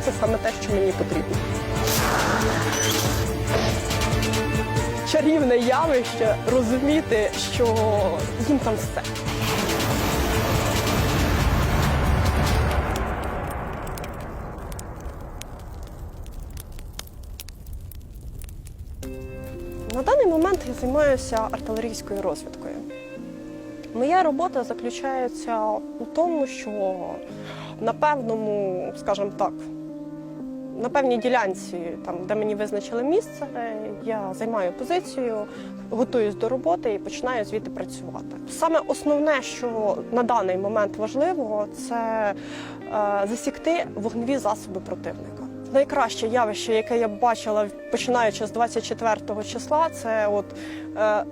Це саме те, що мені потрібно. Чарівне явище розуміти, що їм там все. На даний момент я займаюся артилерійською розвідкою. Моя робота заключається у тому, що на певному, скажімо так, на певній ділянці, там, де мені визначили місце, я займаю позицію, готуюсь до роботи і починаю звідти працювати. Саме основне, що на даний момент важливо, це е, засікти вогневі засоби противника. Найкраще явище, яке я бачила починаючи з 24 числа, це от. Е,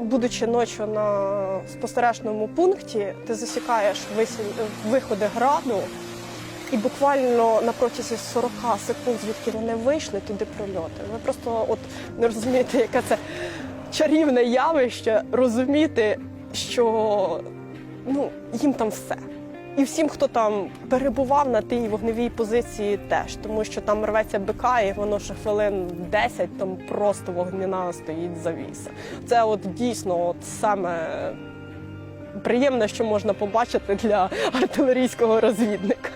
Будучи ночі на спостережному пункті, ти засікаєш висі- виходи граду, і буквально на протязі 40 секунд, звідки вони вийшли, туди прильоти. Ви просто от не розумієте, яке це чарівне явище, розуміти, що ну, їм там все. І всім, хто там перебував на тій вогневій позиції, теж, тому що там рветься БК, і воно ще хвилин 10, там просто вогняна стоїть завіса. Це от дійсно от саме приємне, що можна побачити для артилерійського розвідника.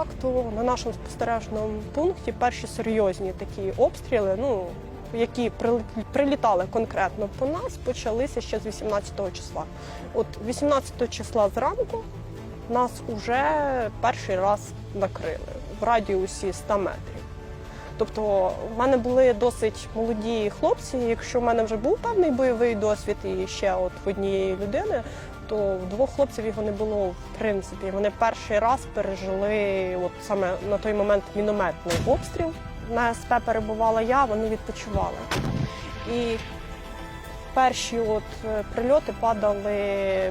Факту на нашому спостережному пункті перші серйозні такі обстріли, ну які прилітали конкретно по нас, почалися ще з 18 числа. От 18 числа зранку нас уже перший раз накрили в радіусі 100 метрів. Тобто в мене були досить молоді хлопці. Якщо в мене вже був певний бойовий досвід і ще от в однієї людини, то в двох хлопців його не було в принципі. Вони перший раз пережили от саме на той момент мінометний обстріл. На СП перебувала я, вони відпочивали. І перші от е, прильоти падали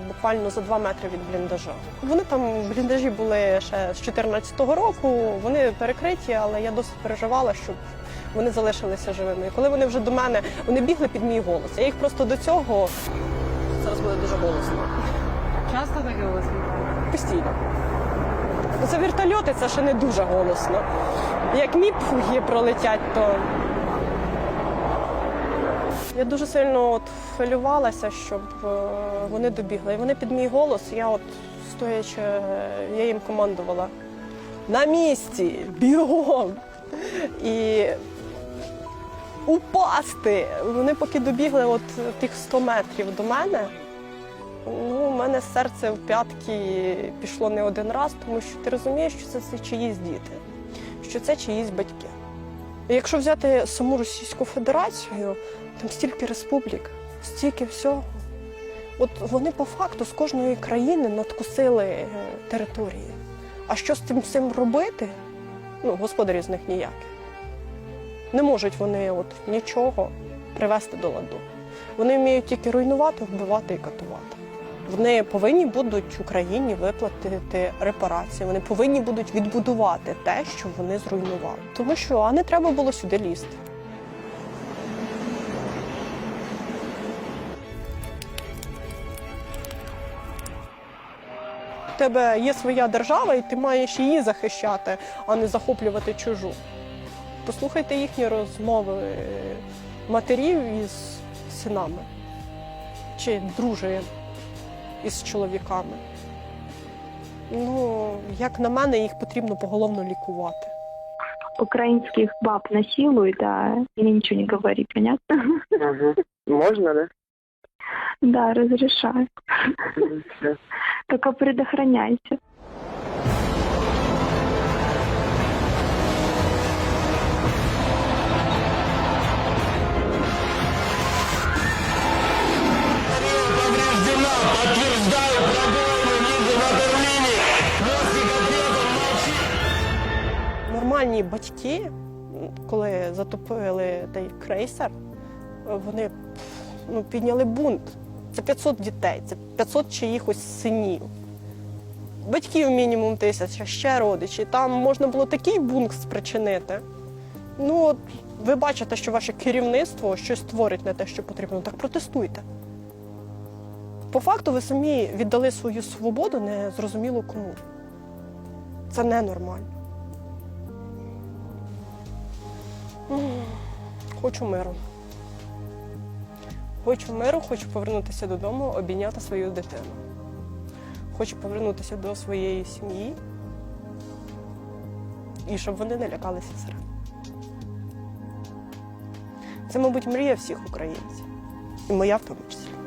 буквально за два метри від бліндажа. Вони там бліндажі були ще з 2014 року, вони перекриті, але я досить переживала, щоб вони залишилися живими. І коли вони вже до мене, вони бігли під мій голос. Я їх просто до цього зараз буде дуже голосно. Часто таке літає? Постійно. Це вертольоти, це ще не дуже голосно. Як міпги пролетять, то я дуже сильно от хвилювалася, щоб е, вони добігли. І вони під мій голос, я от стоячи, я їм командувала на місці, бігом. І упасти. Вони поки добігли от тих 100 метрів до мене. Ну, у мене серце в п'ятки пішло не один раз, тому що ти розумієш, що це чиїсь діти, що це чиїсь батьки. Якщо взяти саму Російську Федерацію, там стільки республік, стільки всього. От вони по факту з кожної країни надкусили е, території. А що з цим всім робити? Ну, господарі з них ніякі. Не можуть вони от нічого привести до ладу. Вони вміють тільки руйнувати, вбивати і катувати. Вони повинні будуть Україні виплатити репарації. Вони повинні будуть відбудувати те, що вони зруйнували. Тому що а не треба було сюди лізти. У тебе є своя держава, і ти маєш її захищати, а не захоплювати чужу. Послухайте їхні розмови е, матерів із синами чи дружин із чоловіками. Ну, як на мене, їх потрібно поголовно лікувати. Українських баб насилуют, а мне ничего не говори, понятно? Ага. Можно, да? Да, разрешаю. Только предохраняйся. Нормальні батьки, коли затопили той крейсер, вони ну, підняли бунт. Це 500 дітей, це 500 чиїхось синів. Батьків мінімум тисяча, ще родичі. Там можна було такий бунт спричинити, Ну, от ви бачите, що ваше керівництво щось творить не те, що потрібно, так протестуйте. По факту ви самі віддали свою свободу незрозуміло кому. Це ненормально. Хочу миру. Хочу миру, хочу повернутися додому, обійняти свою дитину. Хочу повернутися до своєї сім'ї і щоб вони не лякалися сирен. Це, мабуть, мрія всіх українців. І моя в тому числі.